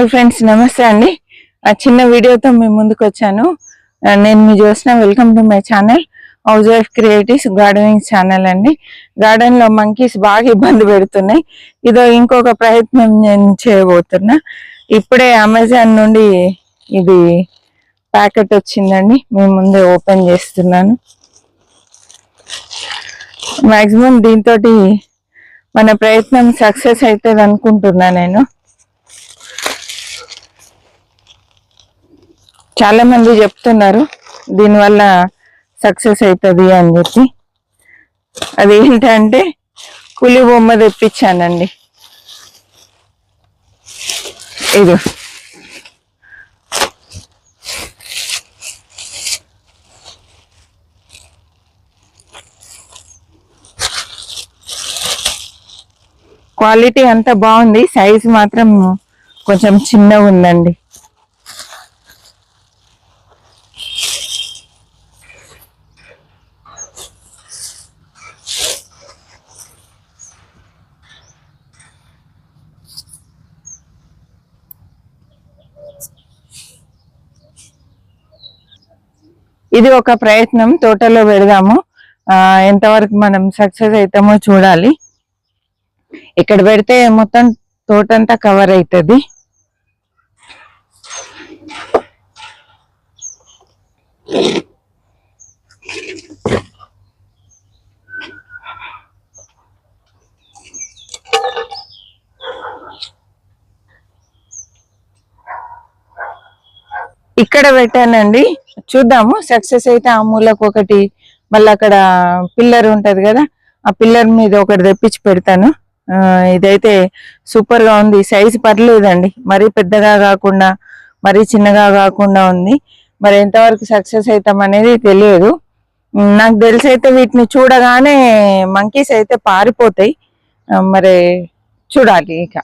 Hi friends నమస్తే అండి. ఆ చిన్న వీడియోతో మేము ముందుకు వచ్చాను. నేను మీ చూసిన welcome to my channel housewife creatives gardening channel అండి. గార్డెన్లో మంకీస్ బాగా ఇబ్బంది పెడుతున్నాయి. ఇదో ఇంకొక ప్రయత్నం నేను చేయబోతున్నా. ఇప్పుడే అమెజాన్ నుండి ఇది ప్యాకెట్ వచ్చిందండి. మీ ముందే ఓపెన్ చేస్తున్నాను. మ్యాక్సిమం దీంతో మన ప్రయత్నం సక్సెస్ అవుతుంది అనుకుంటున్నా నేను. చాలా మంది చెప్తున్నారు దీనివల్ల సక్సెస్ అవుతుంది అని చెప్పి. అది ఏంటంటే పులి బొమ్మ తెప్పించానండి. ఇది. క్వాలిటీ అంతా బాగుంది సైజ్ మాత్రం కొంచెం చిన్నగా ఉందండి ఇది ఒక ప్రయత్నం తోటలో పెడదాము. ఎంతవరకు మనం సక్సెస్ అవుతామో చూడాలి. ఇక్కడ పెడితే మొత్తం తోటంతా కవర్ అవుతుంది ఇక్కడ పెట్టానండి. చూద్దాము. సక్సెస్ అయితే ఆ మూలకు ఒకటి మళ్ళీ అక్కడ పిల్లర్ ఉంటది కదా ఆ పిల్లర్ మీద ఒకటి తెప్పించి పెడతాను. ఇదైతే సూపర్గా ఉంది. సైజ్ పర్లేదండి. మరీ పెద్దగా కాకుండా మరీ చిన్నగా కాకుండా ఉంది. మరి ఎంతవరకు సక్సెస్ అవుతాం అనేది తెలియదు. నాకు తెలిసి అయితే వీటిని చూడగానే మంకీస్ అయితే పారిపోతాయి. మరి చూడాలి ఇక.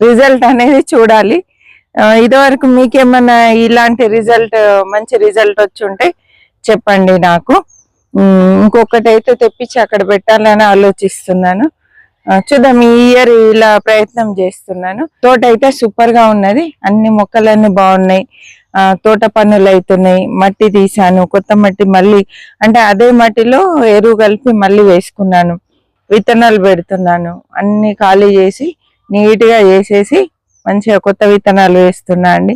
రిజల్ట్ అనేది చూడాలి. ఇదివరకు మీకేమన్నా ఇలాంటి రిజల్ట్ మంచి రిజల్ట్ వచ్చి ఉంటే చెప్పండి నాకు. ఇంకొకటి అయితే తెప్పించి అక్కడ పెట్టాలని ఆలోచిస్తున్నాను. చూద్దాం ఈ ఇయర్ ఇలా ప్రయత్నం చేస్తున్నాను. తోట అయితే సూపర్గా ఉన్నది. అన్ని మొక్కలన్నీ బాగున్నాయి. ఆ, తోట పనులు అవుతున్నాయి మట్టి తీసాను కొత్త మట్టి మళ్ళీ అంటే అదే మట్టిలో ఎరువు కలిపి మళ్ళీ వేసుకున్నాను. విత్తనాలు పెడుతున్నాను. అన్ని ఖాళీ చేసి నీట్గా చేసేసి మంచిగా కొత్త విత్తనాలు వేస్తున్నా అండి.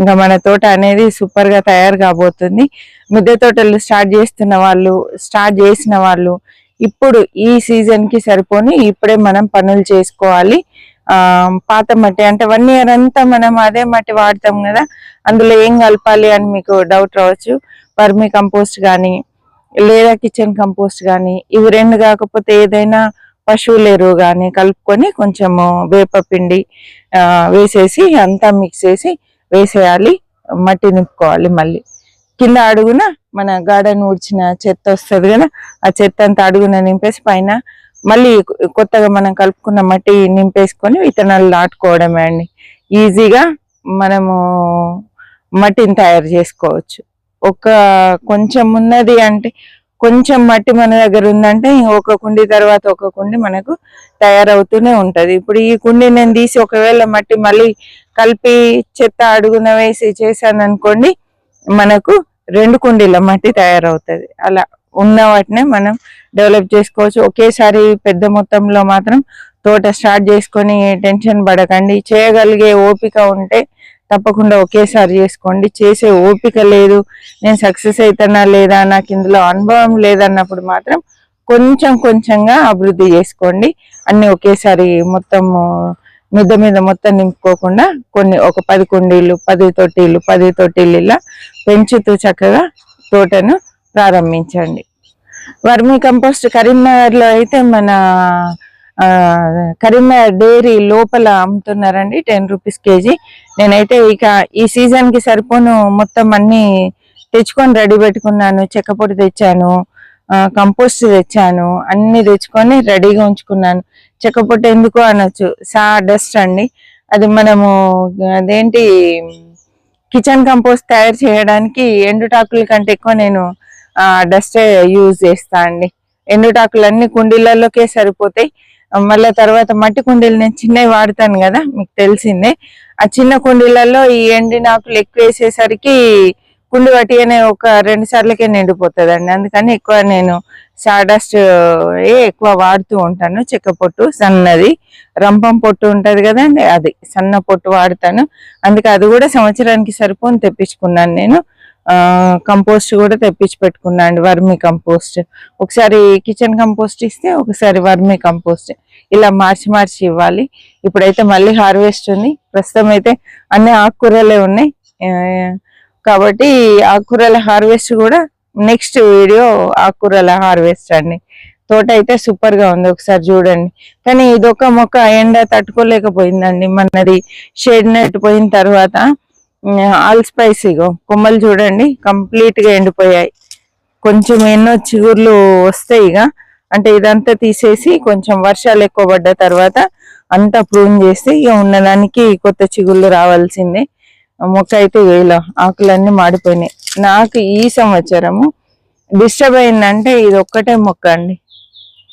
ఇంకా మన తోట అనేది సూపర్గా తయారు కాబోతుంది. మిద్దె తోటలు స్టార్ట్ చేస్తున్న వాళ్ళు స్టార్ట్ చేసిన వాళ్ళు ఇప్పుడు ఈ సీజన్కి సరిపోని ఇప్పుడే మనం పనులు చేసుకోవాలి. ఆ పాత మట్టి అంటే వన్ ఇయర్ అంతా మనం అదే మట్టి వాడతాం కదా. అందులో ఏం కలపాలి అని మీకు డౌట్ రావచ్చు. వర్మి కంపోస్ట్ కానీ లేదా కిచెన్ కంపోస్ట్ కానీ ఇవి రెండు కాకపోతే ఏదైనా పశువుల ఎరువు కానీ కలుపుకొని కొంచెము వేపపిండి వేసేసి అంతా మిక్స్ చేసి వేసేయాలి. మట్టి నింపుకోవాలి మళ్ళీ. కింద అడుగున మన గార్డెన్ ఊడ్చిన చెత్త వస్తుంది కదా ఆ చెత్త అంతా అడుగున నింపేసి పైన మళ్ళీ కొత్తగా మనం కలుపుకున్న మట్టి నింపేసుకొని విత్తనాలు నాటుకోవడమే అండి. ఈజీగా మనము మట్టిని తయారు చేసుకోవచ్చు. ఒక కొంచెం ఉన్నది అంటే కొంచెం మట్టి మన దగ్గర ఉందంటే ఒక కుండి తర్వాత ఒక కుండి మనకు తయారవుతూనే ఉంటది. ఇప్పుడు ఈ కుండి నేను తీసి ఒకవేళ మట్టి మళ్ళీ కలిపి చెత్త అడుగున వేసి చేశాను అనుకోండి మనకు రెండు కుండీల మట్టి తయారవుతుంది. అలా ఉన్న వాటినే మనం డెవలప్ చేసుకోవచ్చు. ఒకేసారి పెద్ద మొత్తంలో మాత్రం తోట స్టార్ట్ చేసుకొని టెన్షన్ పడకండి. చేయగలిగే ఓపిక ఉంటే తప్పకుండా ఒకేసారి చేసుకోండి. చేసే ఓపిక లేదు. నేను సక్సెస్ అవుతానా లేదా నాకు ఇందులో అనుభవం లేదన్నప్పుడు మాత్రం కొంచెం కొంచెంగా అభివృద్ధి చేసుకోండి. అన్ని ఒకేసారి మొత్తం మిద్ద మీద మొత్తం నింపుకోకుండా కొన్ని ఒక పది కుండీలు పది తొట్టిలు పది తొట్టీలు ఇలా పెంచుతూ చక్కగా తోటను ప్రారంభించండి. వర్మీ కంపోస్ట్ కరీంనగర్లో అయితే మన కరీంనగర్ డైరీ లోపల అమ్ముతున్నారండి టెన్ రూపీస్ కేజీ. నేనైతే ఇక ఈ సీజన్కి సరిపోను మొత్తం అన్నీ తెచ్చుకొని రెడీ పెట్టుకున్నాను చెక్కపొడి తెచ్చాను కంపోస్ట్ తెచ్చాను అన్నీ తెచ్చుకొని రెడీగా ఉంచుకున్నాను. చెక్కపొట్టు ఎందుకు అనొచ్చు? సా డస్ట్ అండి. అది మనము అదేంటి కిచెన్ కంపోస్ట్ తయారు చేయడానికి ఎండుటాకుల కంటే ఎక్కువ నేను డస్ట్ యూజ్ చేస్తా అండి. ఎండుటాకులు అన్ని కుండీలలోకే సరిపోతాయి. మళ్ళీ తర్వాత మట్టి కుండీలు నేను చిన్నవి వాడతాను కదా మీకు తెలిసిందే. ఆ చిన్న కుండీలలో ఈ ఎండిన ఆకులు ఎక్కువ వేసేసరికి కుండి అనే ఒక రెండు సార్లకే నిండిపోతుందండి. అందుకని ఎక్కువ నేను సాడస్ట్ ఏ ఎక్కువ వాడుతూ ఉంటాను. చెక్క పొట్టు సన్నది రంపం పొట్టు ఉంటుంది కదండి అది సన్న పొట్టు వాడతాను. అందుకే అది కూడా సంవత్సరానికి సరిపోని తెప్పించుకున్నాను నేను. కంపోస్ట్ కూడా తెప్పించి పెట్టుకున్నాను అండి వర్మి కంపోస్ట్. ఒకసారి కిచెన్ కంపోస్ట్ ఇస్తే ఒకసారి వర్మి కంపోస్ట్. ఇలా మార్చి మార్చి ఇవ్వాలి. ఇప్పుడైతే మళ్ళీ హార్వెస్ట్ ఉంది. ప్రస్తుతం అయితే అన్ని ఆకుకూరలే ఉన్నాయి. కాబట్టి ఆకుకూరల హార్వెస్ట్ కూడా నెక్స్ట్ వీడియో ఆకుకూరల హార్వెస్ట్ అండి. తోట అయితే సూపర్గా ఉంది. ఒకసారి చూడండి. కానీ ఇదొక మొక్క ఎండ తట్టుకోలేకపోయిందండి. మనది షేడ్ నెట్ పోయిన తర్వాత ఆల్ స్పైసీగో కొమ్మలు చూడండి కంప్లీట్గా ఎండిపోయాయి. కొంచెం ఎన్నో చిగుర్లు వస్తాయి ఇక అంటే ఇదంతా తీసేసి కొంచెం వర్షాలు ఎక్కువ పడ్డ తర్వాత అంతా ప్రూన్ చేసి ఇక ఉన్నదానికి కొత్త చిగుళ్ళు రావాల్సిందే. మొక్క అయితే వేల ఆకులన్నీ మాడిపోయినాయి. నాకు ఈ సంవత్సరము డిస్టర్బ్ అయిందంటే ఇది ఒక్కటే మొక్క అండి.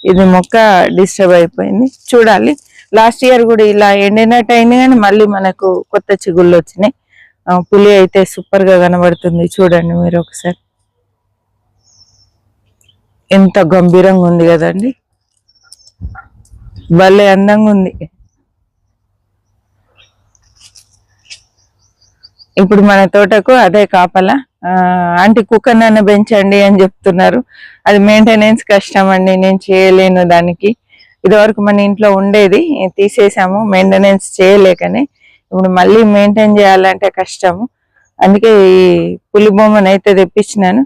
ఇది మొక్క డిస్టర్బ్ అయిపోయింది. చూడాలి. లాస్ట్ ఇయర్ కూడా ఇలా ఎండినట్టు అయింది కానీ మళ్ళీ మనకు కొత్త చిగుళ్ళు వచ్చినాయి. పులి అయితే సూపర్గా కనబడుతుంది. చూడండి మీరు ఒకసారి. ఎంత గంభీరంగా ఉంది కదండి. భలే అందంగా ఉంది. ఇప్పుడు మన తోటకు అదే కాపల. ఆంటీ ఆంటీ కుక్కనన్న పెంచండి అని చెప్తున్నారు. అది మెయింటెనెన్స్ కష్టం అండి నేను చేయలేను దానికి. ఇదివరకు మన ఇంట్లో ఉండేది తీసేసాము మెయింటెనెన్స్ చేయలేకనే. ఇప్పుడు మళ్ళీ మెయింటైన్ చేయాలంటే కష్టము. అందుకే ఈ పులి బొమ్మను అయితే తెప్పించినాను.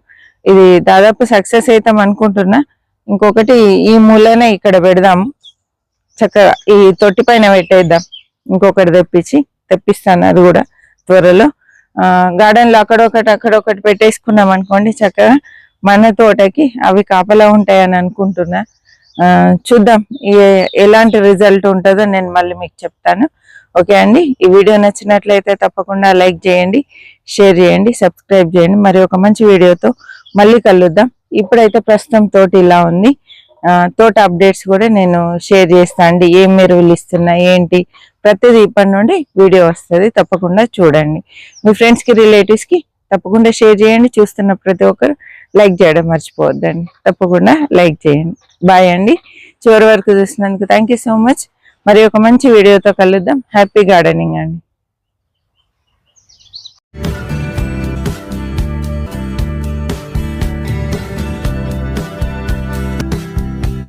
ఇది దాదాపు సక్సెస్ అవుతాం అనుకుంటున్నా. ఇంకొకటి ఈ మూలనే ఇక్కడ పెడదాము. చక్కగా ఈ తొట్టి పైన పెట్టేద్దాం. ఇంకొకటి తెప్పించి తెప్పిస్తాను అది కూడా త్వరలో. గార్డెన్లో అక్కడొకటి అక్కడొకటి పెట్టేసుకున్నాం అనుకోండి చక్కగా మన తోటకి అవి కాపలా ఉంటాయని అనుకుంటున్నా. చూద్దాం ఎలాంటి రిజల్ట్ ఉంటుందో నేను మళ్ళీ మీకు చెప్తాను. ఓకే అండి? ఈ వీడియో నచ్చినట్లయితే తప్పకుండా లైక్ చేయండి షేర్ చేయండి సబ్స్క్రైబ్ చేయండి. మరి ఒక మంచి వీడియోతో మళ్ళీ కలుద్దాం. ఇప్పుడైతే ప్రస్తుతం తోట ఇలా ఉంది. తోట అప్డేట్స్ కూడా నేను షేర్ చేస్తా అండి. ఏం ఎరువులు ఇస్తున్నా ఏంటి? ప్రతిదీ ఇప్పటి నుండి వీడియో వస్తుంది. తప్పకుండా చూడండి. మీ ఫ్రెండ్స్కి రిలేటివ్స్కి తప్పకుండా షేర్ చేయండి. చూస్తున్న ప్రతి ఒక్కరు లైక్ చేయడం మర్చిపోవద్దండి. తప్పకుండా లైక్ చేయండి. బాయ్ అండి. చివరి వరకు చూసినందుకు థ్యాంక్ సో మచ్. మరి ఒక మంచి వీడియోతో కలుద్దాం. హ్యాపీ గార్డెనింగ్ అండి.